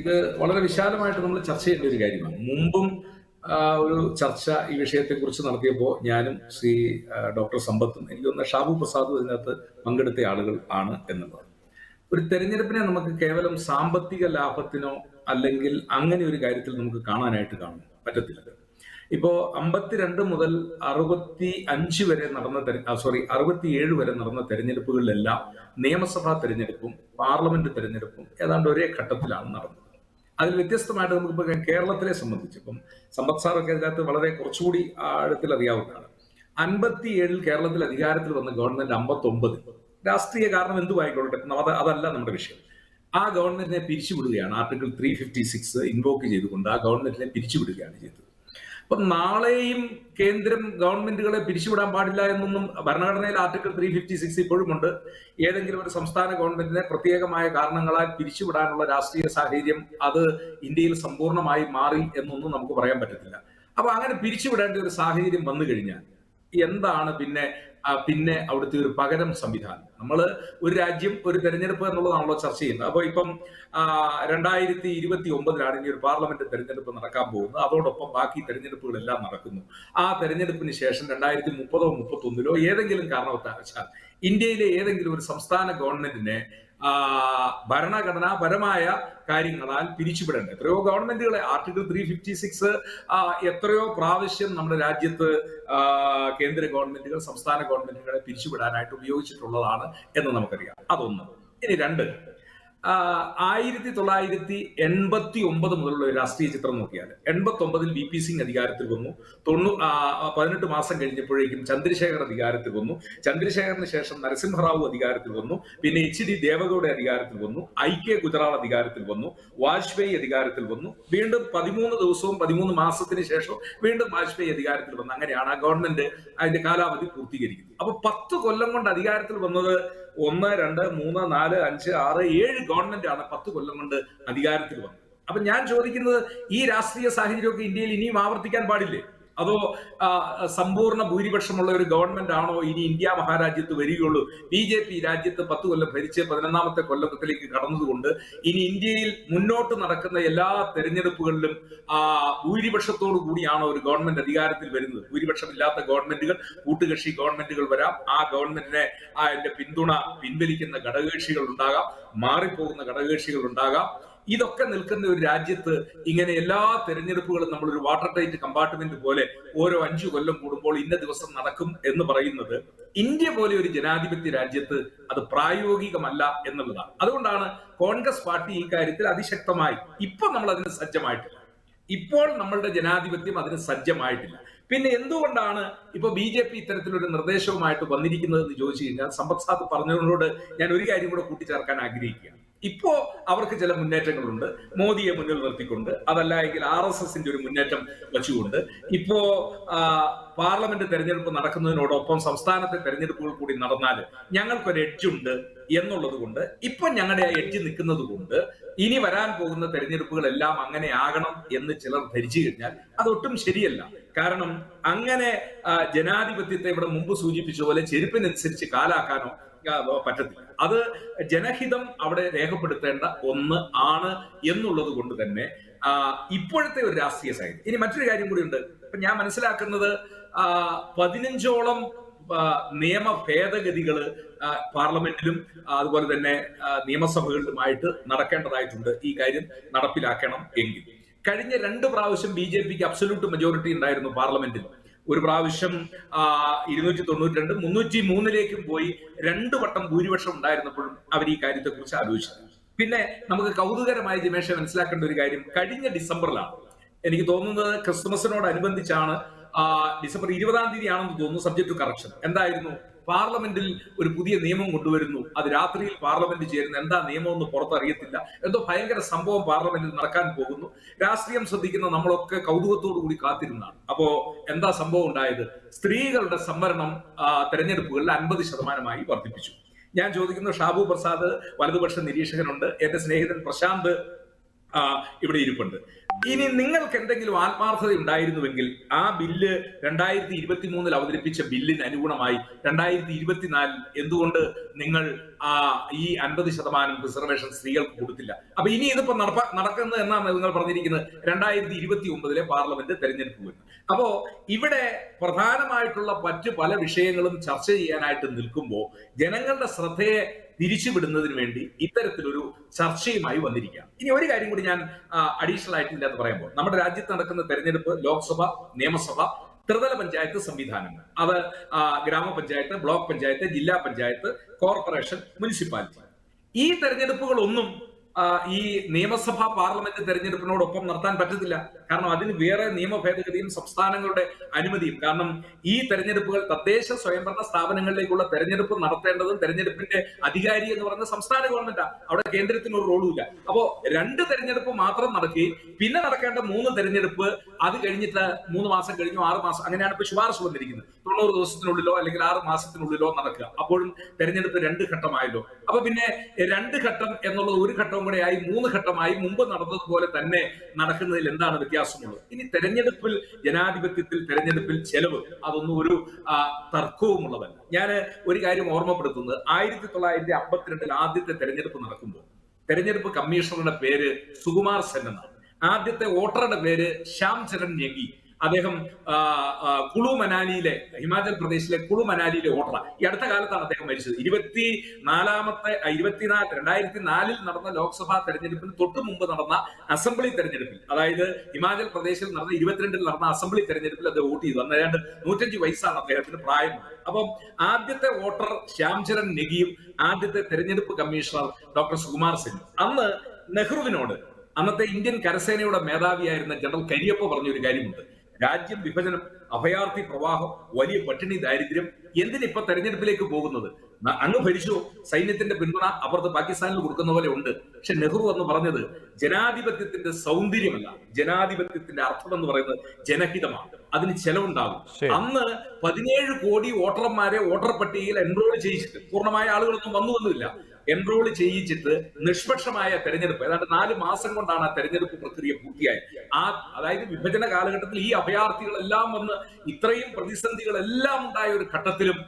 ഇത് വളരെ വിശാലമായിട്ട് നമ്മൾ ചർച്ച ചെയ്യേണ്ട ഒരു കാര്യമാണ്. മുമ്പും ഒരു ചർച്ച ഈ വിഷയത്തെക്കുറിച്ച് നടത്തിയപ്പോൾ ഞാനും ശ്രീ ഡോക്ടർ സമ്പത്തും എനിക്ക് തോന്നുന്ന ഷാബു പ്രസാദും ഇതിനകത്ത് പങ്കെടുത്ത ആളുകൾ ആണ് എന്നുള്ളത്. ഒരു തെരഞ്ഞെടുപ്പിനെ നമുക്ക് കേവലം സാമ്പത്തിക ലാഭത്തിനോ അല്ലെങ്കിൽ അങ്ങനെ ഒരു കാര്യത്തിൽ നമുക്ക് കാണാനായിട്ട് കാണും പറ്റത്തില്ല. ഇപ്പോ അമ്പത്തിരണ്ട് മുതൽ അറുപത്തി അഞ്ച് വരെ നടന്ന സോറി അറുപത്തിയേഴ് വരെ നടന്ന തെരഞ്ഞെടുപ്പുകളിലെല്ലാം നിയമസഭാ തെരഞ്ഞെടുപ്പും പാർലമെന്റ് തെരഞ്ഞെടുപ്പും ഏതാണ്ട് ഒരേ ഘട്ടത്തിലാണ് നടന്നത്. അതിൽ വ്യത്യസ്തമായിട്ട് നമുക്കിപ്പോൾ കേരളത്തിലെ സംബന്ധിച്ച് ഇപ്പം സമ്പത്ത് സാറൊക്കെ അതിനകത്ത് വളരെ കുറച്ചുകൂടി ആഴത്തിൽ അറിയാവുന്നതാണ്. അൻപത്തിയേഴിൽ കേരളത്തിൽ അധികാരത്തിൽ വന്ന ഗവൺമെന്റ് അമ്പത്തൊമ്പത്. രാഷ്ട്രീയ കാരണം എന്തുമായിക്കോട്ടെ അത് അതല്ല നമ്മുടെ വിഷയം. ആ ഗവൺമെന്റിനെ പിരിച്ചുവിടുകയാണ് article three fifty six invoke ചെയ്തുകൊണ്ട് ആ ഗവൺമെന്റിനെ പിരിച്ചുവിടുകയാണ് ചെയ്തത്. അപ്പൊ നാളെയും കേന്ദ്രം ഗവൺമെന്റുകളെ പിരിച്ചുവിടാൻ പാടില്ല എന്നൊന്നും ഭരണഘടനയിൽ ആർട്ടിക്കിൾ ത്രീ ഫിഫ്റ്റി സിക്സ് ഇപ്പോഴും ഉണ്ട്. ഏതെങ്കിലും ഒരു സംസ്ഥാന ഗവൺമെന്റിനെ പ്രത്യേകമായ കാരണങ്ങളാൽ പിരിച്ചുവിടാനുള്ള രാഷ്ട്രീയ സാഹചര്യം അത് ഇന്ത്യയിൽ സമ്പൂർണമായി മാറി എന്നൊന്നും നമുക്ക് പറയാൻ പറ്റത്തില്ല. അപ്പൊ അങ്ങനെ പിരിച്ചുവിടേണ്ട ഒരു സാഹചര്യം വന്നു കഴിഞ്ഞാൽ എന്താണ് പിന്നെ പിന്നെ അവിടുത്തെ ഒരു പകരം സംവിധാനം. നമ്മൾ ഒരു രാജ്യം ഒരു തെരഞ്ഞെടുപ്പ് എന്നുള്ളതാണല്ലോ ചർച്ച ചെയ്യുന്നത്. അപ്പോൾ ഇപ്പം രണ്ടായിരത്തി ഇരുപത്തി ഒമ്പതിലാണ് ഇനി ഒരു പാർലമെന്റ് തെരഞ്ഞെടുപ്പ് നടക്കാൻ പോകുന്നത്. അതോടൊപ്പം ബാക്കി തെരഞ്ഞെടുപ്പുകളെല്ലാം നടക്കുന്നു. ആ തെരഞ്ഞെടുപ്പിന് ശേഷം രണ്ടായിരത്തി മുപ്പതോ മുപ്പത്തൊന്നിലോ ഏതെങ്കിലും കാരണവശാൽ ഇന്ത്യയിലെ ഏതെങ്കിലും ഒരു സംസ്ഥാന ഗവൺമെന്റിനെ ഭരണഘടനാപരമായ കാര്യങ്ങളാൽ പിരിച്ചുവിടേണ്ടത് എത്രയോ ഗവൺമെന്റുകളെ ആർട്ടിക്കിൾ ത്രീ ഫിഫ്റ്റി സിക്സ് എത്രയോ പ്രാവശ്യം നമ്മുടെ രാജ്യത്ത് കേന്ദ്ര ഗവൺമെന്റുകൾ സംസ്ഥാന ഗവൺമെന്റുകളെ പിരിച്ചുവിടാനായിട്ട് ഉപയോഗിച്ചിട്ടുള്ളതാണ് എന്ന് നമുക്കറിയാം. അതൊന്ന്. ഇനി രണ്ട്. ആയിരത്തി തൊള്ളായിരത്തി എൺപത്തി ഒമ്പത് മുതലുള്ള ഒരു രാഷ്ട്രീയ ചിത്രം നോക്കിയാൽ എൺപത്തി ഒമ്പതിൽ വി പി സിംഗ് അധികാരത്തിൽ വന്നു. തൊണ്ണൂ പതിനെട്ട് മാസം കഴിഞ്ഞപ്പോഴേക്കും ചന്ദ്രശേഖർ അധികാരത്തിൽ വന്നു. ചന്ദ്രശേഖറിന് ശേഷം നരസിംഹറാവു അധികാരത്തിൽ വന്നു. പിന്നെ എച്ച് ഡി ദേവഗൌഡ അധികാരത്തിൽ വന്നു. ഐ കെ ഗുജറാൾ അധികാരത്തിൽ വന്നു. വാജ്പേയി അധികാരത്തിൽ വന്നു. വീണ്ടും പതിമൂന്ന് ദിവസവും പതിമൂന്ന് മാസത്തിന് ശേഷം വീണ്ടും വാജ്പേയി അധികാരത്തിൽ വന്നു. അങ്ങനെയാണ് ആ ഗവൺമെന്റ് അതിന്റെ കാലാവധി പൂർത്തീകരിക്കുന്നത്. അപ്പൊ പത്ത് കൊല്ലം കൊണ്ട് അധികാരത്തിൽ വന്നത് ഒന്ന് രണ്ട് മൂന്ന് നാല് അഞ്ച് ആറ് ഏഴ് ഗവൺമെന്റ് ആണ് പത്ത് കൊല്ലം കൊണ്ട് അധികാരത്തിൽ വന്നത്. അപ്പൊ ഞാൻ ചോദിക്കുന്നത് ഈ രാഷ്ട്രീയ സാഹചര്യമൊക്കെ ഇന്ത്യയിൽ ഇനിയും ആവർത്തിക്കാൻ പാടില്ലേ? അതോ സമ്പൂർണ ഭൂരിപക്ഷമുള്ള ഒരു ഗവൺമെന്റ് ആണോ ഇനി ഇന്ത്യ മഹാരാജ്യത്ത് വരികയുള്ളൂ? ബി ജെ പി രാജ്യത്ത് പത്ത് കൊല്ലം ഭരിച്ച് പതിനൊന്നാമത്തെ കൊല്ലത്തിലേക്ക് കടന്നതുകൊണ്ട് ഇനി ഇന്ത്യയിൽ മുന്നോട്ട് നടക്കുന്ന എല്ലാ തെരഞ്ഞെടുപ്പുകളിലും ഭൂരിപക്ഷത്തോടു കൂടിയാണോ ഒരു ഗവൺമെന്റ് അധികാരത്തിൽ വരുന്നത്? ഭൂരിപക്ഷമില്ലാത്ത ഗവൺമെന്റുകൾ കൂട്ടുകക്ഷി ഗവൺമെന്റുകൾ വരാം. ആ ഗവൺമെന്റിനെ അതിന്റെ പിന്തുണ പിൻവലിക്കുന്ന ഘടകകക്ഷികൾ ഉണ്ടാകാം മാറിപ്പോകുന്ന ഘടകകക്ഷികൾ ഉണ്ടാകാം ഇതൊക്കെ നിൽക്കുന്ന ഒരു രാജ്യത്ത് ഇങ്ങനെ എല്ലാ തെരഞ്ഞെടുപ്പുകളും നമ്മൾ ഒരു വാട്ടർ ടൈറ്റ് കമ്പാർട്ട്മെന്റ് പോലെ ഓരോ അഞ്ചു കൊല്ലം കൂടുമ്പോൾ ഇന്ന ദിവസം നടക്കും എന്ന് പറയുന്നത് ഇന്ത്യ പോലെ ഒരു ജനാധിപത്യ രാജ്യത്ത് അത് പ്രായോഗികമല്ല എന്നുള്ളതാണ്. അതുകൊണ്ടാണ് കോൺഗ്രസ് പാർട്ടി ഈ കാര്യത്തിൽ അതിശക്തമായി ഇപ്പൊ നമ്മൾ അതിന് സജ്ജമായിട്ടില്ല. ഇപ്പോൾ നമ്മളുടെ ജനാധിപത്യം അതിന് സജ്ജമായിട്ടില്ല. പിന്നെ എന്തുകൊണ്ടാണ് ഇപ്പൊ ബി ജെ പി ഇത്തരത്തിലൊരു നിർദ്ദേശവുമായിട്ട് വന്നിരിക്കുന്നത് എന്ന് ചോദിച്ചു കഴിഞ്ഞാൽ സമ്പദ് സാദ് പറഞ്ഞതിനോട് ഞാൻ ഒരു കാര്യം കൂടെ കൂട്ടിച്ചേർക്കാൻ ആഗ്രഹിക്കുകയാണ്. ഇപ്പോ അവർക്ക് ചില മുന്നേറ്റങ്ങളുണ്ട്. മോദിയെ മുന്നിൽ നിർത്തിക്കൊണ്ട് അതല്ല എങ്കിൽ ആർ എസ് എസിന്റെ ഒരു മുന്നേറ്റം വെച്ചുകൊണ്ട്. ഇപ്പോ പാർലമെന്റ് തെരഞ്ഞെടുപ്പ് നടക്കുന്നതിനോടൊപ്പം സംസ്ഥാനത്തെ തെരഞ്ഞെടുപ്പുകൾ കൂടി നടന്നാൽ ഞങ്ങൾക്കൊരു എഡ്ജ് ഉണ്ട് എന്നുള്ളത് കൊണ്ട് ഇപ്പൊ ഞങ്ങളുടെ ആ എഡ്ജ് നിൽക്കുന്നത് കൊണ്ട് ഇനി വരാൻ പോകുന്ന തെരഞ്ഞെടുപ്പുകളെല്ലാം അങ്ങനെ ആകണം എന്ന് ചിലർ ധരിച്ചു കഴിഞ്ഞാൽ അതൊട്ടും ശരിയല്ല. കാരണം അങ്ങനെ ജനാധിപത്യത്തെ ഇവിടെ മുമ്പ് സൂചിപ്പിച്ച പോലെ ചെരുപ്പിനനുസരിച്ച് കാലാക്കാനോ പറ്റത്തില്ല. അത് ജനഹിതം അവിടെ രേഖപ്പെടുത്തേണ്ട ഒന്ന് ആണ് എന്നുള്ളത് കൊണ്ട് തന്നെ ഇപ്പോഴത്തെ ഒരു രാഷ്ട്രീയ സാഹചര്യം ഇനി മറ്റൊരു കാര്യം കൂടിയുണ്ട്. ഇപ്പൊ ഞാൻ മനസ്സിലാക്കുന്നത് പതിനഞ്ചോളം നിയമ ഭേദഗതികൾ പാർലമെന്റിലും അതുപോലെ തന്നെ നിയമസഭകളിലുമായിട്ട് നടക്കേണ്ടതായിട്ടുണ്ട് ഈ കാര്യം നടപ്പിലാക്കണം എങ്കിൽ. കഴിഞ്ഞ രണ്ട് പ്രാവശ്യം ബി ജെ പിക്ക് അബ്സല്യൂട്ട് മെജോറിറ്റി ഉണ്ടായിരുന്നു പാർലമെന്റിൽ. ഒരു പ്രാവശ്യം ഇരുന്നൂറ്റി തൊണ്ണൂറ്റി രണ്ട് മുന്നൂറ്റി മൂന്നിലേക്കും പോയി രണ്ടു വട്ടം ഭൂരിപക്ഷം ഉണ്ടായിരുന്നപ്പോഴും അവർ ഈ കാര്യത്തെക്കുറിച്ച് ആലോചിച്ചു. പിന്നെ നമുക്ക് കൗതുകരമായി ജിമേഷ മനസ്സിലാക്കേണ്ട ഒരു കാര്യം കഴിഞ്ഞ ഡിസംബറിലാണ്. എനിക്ക് തോന്നുന്നത് ക്രിസ്മസിനോടനുബന്ധിച്ചാണ് ഡിസംബർ ഇരുപതാം തീയതി ആണെന്ന് തോന്നുന്നു സബ്ജക്ട് കറക്ഷൻ. എന്തായിരുന്നു? പാർലമെന്റിൽ ഒരു പുതിയ നിയമം കൊണ്ടുവരുന്നു. അത് രാത്രിയിൽ പാർലമെന്റ് ചേരുന്നു എന്താ നിയമം എന്ന് പുറത്തറിയത്തില്ല. എന്തോ ഭയങ്കര സംഭവം പാർലമെന്റിൽ നടക്കാൻ പോകുന്നു. രാഷ്ട്രീയം ശ്രദ്ധിക്കുന്ന നമ്മളൊക്കെ കൗതുകത്തോടു കൂടി കാത്തിരുന്നാണ് അപ്പോ എന്താ സംഭവം ഉണ്ടായത്? സ്ത്രീകളുടെ സംവരണം തെരഞ്ഞെടുപ്പുകളിൽ അൻപത് ശതമാനമായി വർദ്ധിപ്പിച്ചു. ഞാൻ ചോദിക്കുന്നു ഷാബു പ്രസാദ് വലതുപക്ഷ നിരീക്ഷകനുണ്ട്. എന്റെ സ്നേഹിതൻ പ്രശാന്ത് ഇവിടെ ഇരിപ്പുണ്ട്. ഇനി നിങ്ങൾക്ക് എന്തെങ്കിലും ആത്മാർത്ഥത ഉണ്ടായിരുന്നുവെങ്കിൽ ആ ബില്ല് രണ്ടായിരത്തി ഇരുപത്തി മൂന്നിൽ അവതരിപ്പിച്ച ബില്ലിന് അനുഗുണമായി രണ്ടായിരത്തി ഇരുപത്തിനാലിൽ എന്തുകൊണ്ട് നിങ്ങൾ ആ ഈ അൻപത് ശതമാനം റിസർവേഷൻ സ്ത്രീകൾക്ക് കൊടുത്തില്ല? അപ്പൊ ഇനി ഇതിപ്പോ നടപ്പ നടക്കുന്നത് എന്നാണ് നിങ്ങൾ പറഞ്ഞിരിക്കുന്നത്. രണ്ടായിരത്തി ഇരുപത്തി ഒമ്പതിലെ പാർലമെന്റ് തെരഞ്ഞെടുപ്പ് വരുന്നത് അപ്പോ ഇവിടെ പ്രധാനമായിട്ടുള്ള മറ്റു പല വിഷയങ്ങളും ചർച്ച ചെയ്യാനായിട്ട് നിൽക്കുമ്പോൾ ജനങ്ങളുടെ ശ്രദ്ധയെ തിരിച്ചുവിടുന്നതിന് വേണ്ടി ഇത്തരത്തിലൊരു ചർച്ചയുമായി വന്നിരിക്കുക ഇനി ഒരു കാര്യം കൂടി ഞാൻ അഡീഷണൽ ആയിട്ട് ഇതിനകത്ത് പറയുമ്പോൾ നമ്മുടെ രാജ്യത്ത് നടക്കുന്ന തെരഞ്ഞെടുപ്പ് ലോക്സഭ നിയമസഭ ത്രിതല പഞ്ചായത്ത് സംവിധാനങ്ങൾ. അത് ഗ്രാമപഞ്ചായത്ത് ബ്ലോക്ക് പഞ്ചായത്ത് ജില്ലാ പഞ്ചായത്ത് കോർപ്പറേഷൻ മുനിസിപ്പാലിറ്റി. ഈ തെരഞ്ഞെടുപ്പുകളൊന്നും ഈ നിയമസഭാ പാർലമെന്റ് തെരഞ്ഞെടുപ്പിനോടൊപ്പം നടത്താൻ പറ്റത്തില്ല. കാരണം അതിന് വേറെ നിയമ ഭേദഗതിയും സംസ്ഥാനങ്ങളുടെ അനുമതിയും. കാരണം ഈ തെരഞ്ഞെടുപ്പുകൾ തദ്ദേശ സ്വയംഭരണ സ്ഥാപനങ്ങളിലേക്കുള്ള തെരഞ്ഞെടുപ്പ് നടത്തേണ്ടതും തെരഞ്ഞെടുപ്പിന്റെ അധികാരി എന്ന് പറയുന്ന സംസ്ഥാന ഗവൺമെന്റാ. അവിടെ കേന്ദ്രത്തിന് ഒരു റോളും ഇല്ല. അപ്പോ രണ്ട് തെരഞ്ഞെടുപ്പ് മാത്രം നടക്കുകയും പിന്നെ നടക്കേണ്ട മൂന്ന് തെരഞ്ഞെടുപ്പ് അത് കഴിഞ്ഞിട്ട് മൂന്ന് മാസം കഴിഞ്ഞു ആറ് മാസം അങ്ങനെയാണ് ഇപ്പൊ ശുപാർശ വന്നിരിക്കുന്നത്. തൊണ്ണൂറ് ദിവസത്തിനുള്ളിലോ അല്ലെങ്കിൽ ആറ് മാസത്തിനുള്ളിലോ നടക്കുക. അപ്പോഴും തെരഞ്ഞെടുപ്പ് രണ്ട് ഘട്ടമായല്ലോ. അപ്പൊ പിന്നെ രണ്ട് ഘട്ടം എന്നുള്ളത് ഒരു ഘട്ടവും ആയി മൂന്ന് ഘട്ടമായി മുമ്പ് നടന്നതുപോലെ തന്നെ നടക്കുന്നതിൽ എന്താണ് വ്യത്യാസമുള്ളത്? ഇനി തെരഞ്ഞെടുപ്പിൽ ജനാധിപത്യത്തിൽ തെരഞ്ഞെടുപ്പിൽ ചെലവ് അതൊന്നും ഒരു തർക്കവുമുള്ളതല്ല. ഞാൻ ഒരു കാര്യം ഓർമ്മപ്പെടുത്തുന്നത്. ആയിരത്തി തൊള്ളായിരത്തി അമ്പത്തിരണ്ടിൽ ആദ്യത്തെ തെരഞ്ഞെടുപ്പ് നടക്കുമ്പോൾ തെരഞ്ഞെടുപ്പ് കമ്മീഷണറുടെ പേര് സുകുമാർ സെൻ എന്നാണ്. ആദ്യത്തെ വോട്ടറുടെ പേര് ശ്യാം ചരൺ അദ്ദേഹം കുളു മനാലിയിലെ ഹിമാചൽ പ്രദേശിലെ കുളു മനാലിയിലെ ഓട്ടർ ഈ അടുത്ത കാലത്താണ് അദ്ദേഹം മരിച്ചത്. ഇരുപത്തി നാലാമത്തെ ഇരുപത്തിനാല് രണ്ടായിരത്തി നാലിൽ നടന്ന ലോക്സഭാ തെരഞ്ഞെടുപ്പിന് തൊട്ടു മുമ്പ് നടന്ന അസംബ്ലി തെരഞ്ഞെടുപ്പിൽ അതായത് ഹിമാചൽ പ്രദേശിൽ നടന്ന ഇരുപത്തിരണ്ടിൽ നടന്ന അസംബ്ലി തെരഞ്ഞെടുപ്പിൽ അദ്ദേഹം വോട്ട് ചെയ്തു. അന്ന് ഏതാണ്ട് നൂറ്റഞ്ച് വയസ്സാണ് അദ്ദേഹത്തിന് പ്രായം. അപ്പം ആദ്യത്തെ വോട്ടർ ശ്യാംചരൺ നെഗിയും ആദ്യത്തെ തെരഞ്ഞെടുപ്പ് കമ്മീഷണർ ഡോക്ടർ സുകുമാർ സിംഗ് അന്ന് നെഹ്റുവിനോട് അന്നത്തെ ഇന്ത്യൻ കരസേനയുടെ മേധാവിയായിരുന്ന ജനറൽ കരിയപ്പ പറഞ്ഞൊരു കാര്യമുണ്ട്. രാജ്യം വിഭജനം അഭയാർത്ഥി പ്രവാഹം വലിയ പട്ടിണി ദാരിദ്ര്യം എന്തിനിപ്പോ തെരഞ്ഞെടുപ്പിലേക്ക് പോകുന്നത്? അങ്ങ് ഭരിച്ചു. സൈന്യത്തിന്റെ പിന്തുണ അപ്പുറത്ത് പാകിസ്ഥാനിൽ കൊടുക്കുന്ന പോലെ ഉണ്ട്. പക്ഷെ നെഹ്റു എന്ന് പറഞ്ഞത് ജനാധിപത്യത്തിന്റെ സൗന്ദര്യമല്ല. ജനാധിപത്യത്തിന്റെ അർത്ഥം എന്ന് പറയുന്നത് ജനഹിതമാണ്. അതിന് ചെലവുണ്ടാകും. അന്ന് പതിനേഴ് കോടി വോട്ടർമാരെ വോട്ടർ പട്ടികയിൽ എൻറോൾ ചെയ്യിച്ചിട്ട് പൂർണമായ ആളുകളൊന്നും വന്നുവെന്നില്ല. എൻറോൾ ചെയ്യിച്ചിട്ട് നിഷ്പക്ഷമായ തെരഞ്ഞെടുപ്പ്. ഏതാണ്ട് നാല് മാസം കൊണ്ടാണ് ആ തെരഞ്ഞെടുപ്പ് പ്രക്രിയ പൂർത്തിയായത്. ആ അതായത് വിഭജന കാലഘട്ടത്തിൽ ഈ അഭയാർത്ഥികളെല്ലാം വന്ന് ഇത്രയും പ്രതിസന്ധികളെല്ലാം ഉണ്ടായ ഒരു ഘട്ടത്തിലും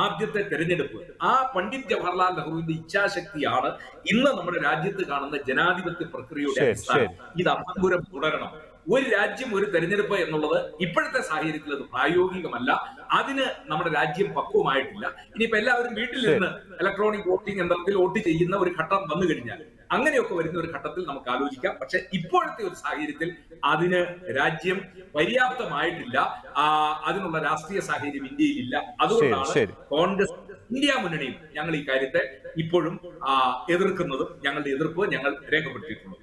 ആദ്യത്തെ തെരഞ്ഞെടുപ്പ് ആ പണ്ഡിറ്റ് ജവഹർലാൽ നെഹ്റുവിന്റെ ഇച്ഛാശക്തിയാണ് ഇന്ന് നമ്മുടെ രാജ്യത്ത് കാണുന്ന ജനാധിപത്യ പ്രക്രിയയുടെ അടിസ്ഥാനം ഇത് അഭംഗുരം തുടരണം. ഒരു രാജ്യം ഒരു തെരഞ്ഞെടുപ്പ് എന്നുള്ളത് ഇപ്പോഴത്തെ സാഹചര്യത്തിൽ അത് പ്രായോഗികമല്ല. അതിന് നമ്മുടെ രാജ്യം പക്വമായിട്ടില്ല. ഇനിയിപ്പോ എല്ലാവരും വീട്ടിലിരുന്ന് ഇലക്ട്രോണിക് വോട്ടിംഗ് യന്ത്രത്തിൽ വോട്ട് ചെയ്യുന്ന ഒരു ഘട്ടം വന്നു കഴിഞ്ഞാൽ അങ്ങനെയൊക്കെ വരുന്ന ഒരു ഘട്ടത്തിൽ നമുക്ക് ആലോചിക്കാം. പക്ഷെ ഇപ്പോഴത്തെ ഒരു സാഹചര്യത്തിൽ അതിന് രാജ്യം പര്യാപ്തമായിട്ടില്ല. അതിനുള്ള രാഷ്ട്രീയ സാഹചര്യം ഇന്ത്യയിൽ ഇല്ല അതുകൊണ്ടാണ് കോൺഗ്രസ് ഇന്ത്യ മുന്നണിയും ഞങ്ങൾ ഈ കാര്യത്തെ ഇപ്പോഴും എതിർക്കുന്നതും ഞങ്ങളുടെ എതിർപ്പ് ഞങ്ങൾ രേഖപ്പെടുത്തിയിട്ടുള്ളത്.